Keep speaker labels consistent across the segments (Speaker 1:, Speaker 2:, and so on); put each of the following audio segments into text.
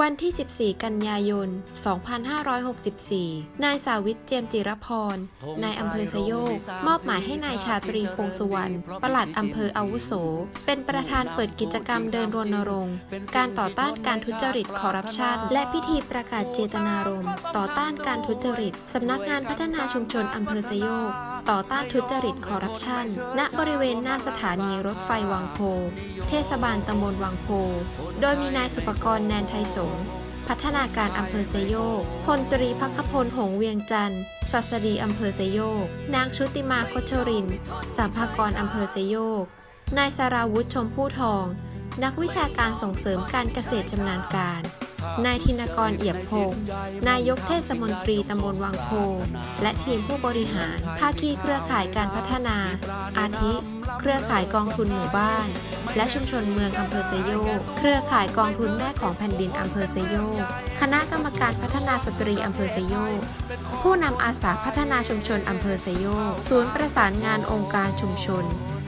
Speaker 1: วันที่ 14 กันยายน 2564 นายสาวิตเจมจิรพร นายอำเภอสยกมอบหมายให้นายชาตรีคงสุวรรณ ปลัดอำเภออาวุโส เป็นประธานเปิดกิจกรรมเดินรณรงค์ การต่อต้านการทุจริตคอร์รัปชัน และพิธีประกาศเจตนารมณ์ ต่อต้านการทุจริต สำนักงานพัฒนาชุมชนอำเภอสยโยก ต่อต้านทุจริตคอร์รัปชัน ณ บริเวณหน้าสถานีรถไฟวังโพ เทศบาลตำบลวังโพ โดยมีนายสุปกรณ์แนนไทยสงพัฒนาการอำเภอไซโยก พลตรีพักพลหงเวียงจันทร์ศัสดีอำเภอไซโยก นางชุติมาโคชรินสัมภากรอำเภอไซโยก นายสราวุธชมพู่ทอง นักวิชาการส่งเสริมการเกษตรชำนาญการ นายธินกรเอียบพงศ์นายกเทศมนตรีตำบลวังโพ และทีมผู้บริหาร ภาคีเครือข่ายการพัฒนา อาทิ เครือข่ายกองทุนหมู่บ้าน และชุมชนเมืองอำเภอไซโยก เครือข่ายกองทุนแม่ของแผ่นดินอำเภอไซโยก คณะกรรมการพัฒนาสตรีอำเภอไซโยก ผู้นำอาสาพัฒนาชุมชนอำเภอไซโยก ศูนย์ประสานงานองค์การชุมชน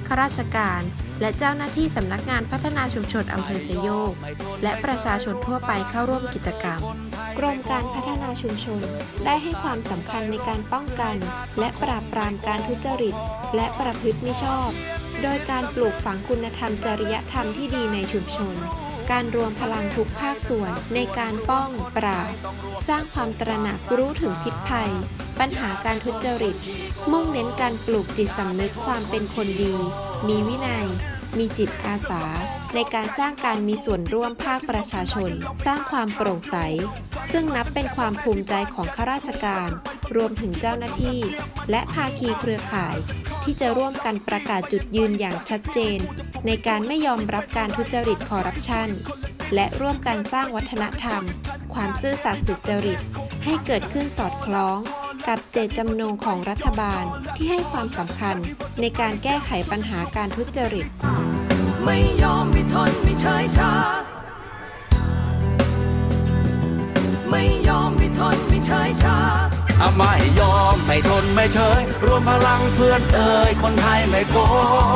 Speaker 1: ข้าราชการ และเจ้าหน้าที่สำนักงานพัฒนาชุมชนอำเภอไซโยก และประชาชนทั่วไปเข้าร่วมกิจกรรม กรมการพัฒนาชุมชน ได้ให้ความสำคัญในการป้องกัน และปราบปรามการทุจริต และประพฤติมิชอบ โดยการปลูกฝังคุณธรรมจริยธรรมที่ดีในชุมชนการรวมพลังทุกภาคส่วนในการป้องปราบ สร้างความตระหนักรู้ถึงพิษภัย ปัญหาการทุจริต มุ่งเน้นการปลูกจิตสำนึกความเป็นคนดี มีวินัย มีจิตอาสา ในการสร้างการมีส่วนร่วมภาคประชาชน สร้างความโปร่งใส ซึ่งนับเป็นความภูมิใจของข้าราชการ รวมถึงเจ้าหน้าที่ และภาคีเครือข่าย ที่จะร่วมกันประกาศจุดยืนอย่างชัดเจน ในการไม่ยอมรับการทุจริตคอร์รัปชันและร่วมกันสร้างวัฒนธรรม ความซื่อสัตย์สุจริต ให้เกิดขึ้นสอดคล้อง กับเจตจำนงของรัฐบาลที่ให้ความสำคัญในการแก้ไขปัญหาการทุจริต
Speaker 2: ไม่ยอมไม่ทนไม่เฉยชา ไม่ยอมไม่ทนไม่เฉยชา
Speaker 3: อาไม่ยอมไม่ทนไม่เฉย รวมพลังเพื่อนเอ่ยคนไทยไม่โก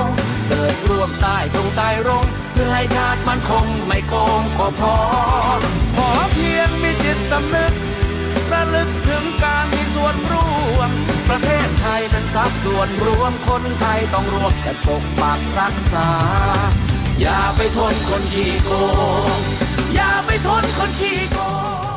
Speaker 3: งเกิดร่วมใต้ตรงใต้ร่มเพื่อให้ชาติมันคงไม่โกงก็พอ ขอเพียงมีจิตสำนึก เทศไทยเป็นทรัพย์ส่วนรวมคนไทยต้องร่วมกันปกปักรักษา อย่าไปทนคนขี้โกงอย่าไปทนคนขี้โกง